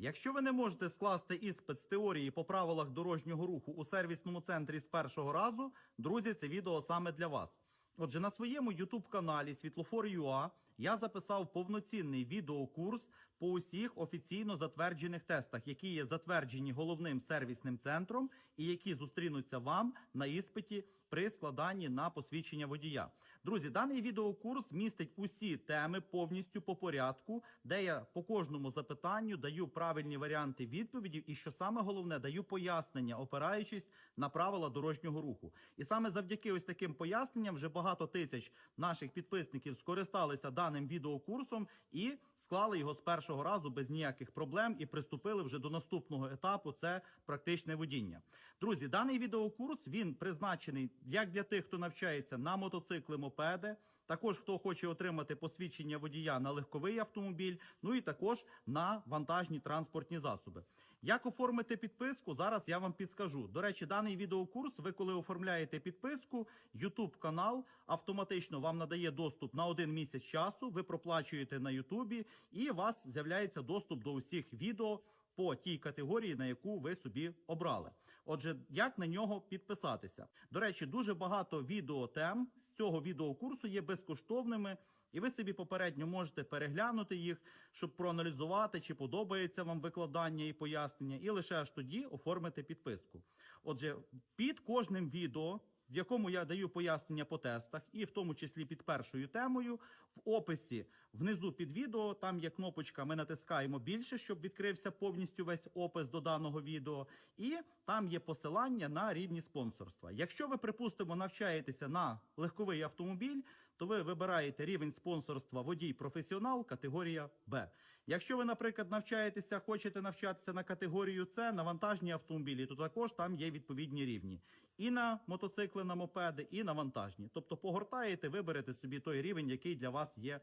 Якщо ви не можете скласти іспит з теорії по правилах дорожнього руху у сервісному центрі з першого разу, друзі, це відео саме для вас. Отже, на своєму youtube каналі Світлофор.ua я записав повноцінний відеокурс по усіх офіційно затверджених тестах, які є затверджені головним сервісним центром і які зустрінуться вам на іспиті при складанні на посвідчення водія. Друзі, даний відеокурс містить усі теми повністю по порядку, де я по кожному запитанню даю правильні варіанти відповіді, і що саме головне, даю пояснення, опираючись на правила дорожнього руху. І саме завдяки ось таким поясненням вже багато тисяч наших підписників скористалися даним відеокурсом і склали його з першого разу без ніяких проблем і приступили вже до наступного етапу. Це практичне водіння. Друзі, даний відеокурс він призначений як для тих, хто навчається на мотоцикли, мопеди, також хто хоче отримати посвідчення водія на легковий автомобіль, ну і також на вантажні транспортні засоби. Як оформити підписку? Зараз я вам підскажу. До речі, даний відеокурс, ви коли оформляєте підписку, YouTube канал автоматично вам надає доступ на один місяць часу. Ви проплачуєте на Ютубі, і у вас з'являється доступ до усіх відео по тій категорії, на яку ви собі обрали. Отже, як на нього підписатися? До речі, дуже багато відеотем з цього відеокурсу є безкоштовними, і ви собі попередньо можете переглянути їх, щоб проаналізувати, чи подобається вам викладання і пояснення, і лише аж тоді оформити підписку. Отже, під кожним відео. В якому я даю пояснення по тестах, і в тому числі під першою темою, в описі внизу під відео там є кнопочка. Ми натискаємо більше, щоб відкрився повністю весь опис до даного відео. І там є посилання на рівні спонсорства. Якщо ви, припустимо, навчаєтеся на легковий автомобіль, то ви вибираєте рівень спонсорства водій професіонал, категорія Б. Якщо ви, наприклад, навчаєтеся, хочете навчатися на категорію С, на вантажні автомобілі, то також там є відповідні рівні. І на мотоцикли, на мопеди, і на вантажні. Тобто погортаєте, виберете собі той рівень, який для вас є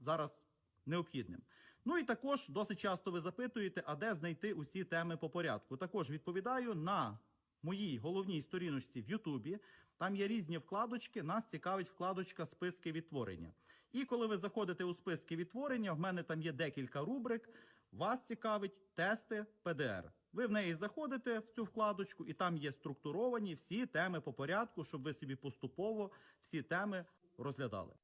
зараз необхідним. Ну і також досить часто ви запитуєте, а де знайти усі теми по порядку. Також відповідаю на моїй головній сторіночці в Ютубі. Там є різні вкладочки. Нас цікавить вкладочка списки відтворення. І коли ви заходите у списки відтворення, в мене там є декілька рубрик. Вас цікавить тести ПДР. Ви в неї заходите в цю вкладочку, і там є структуровані всі теми по порядку, щоб ви собі поступово всі теми розглядали.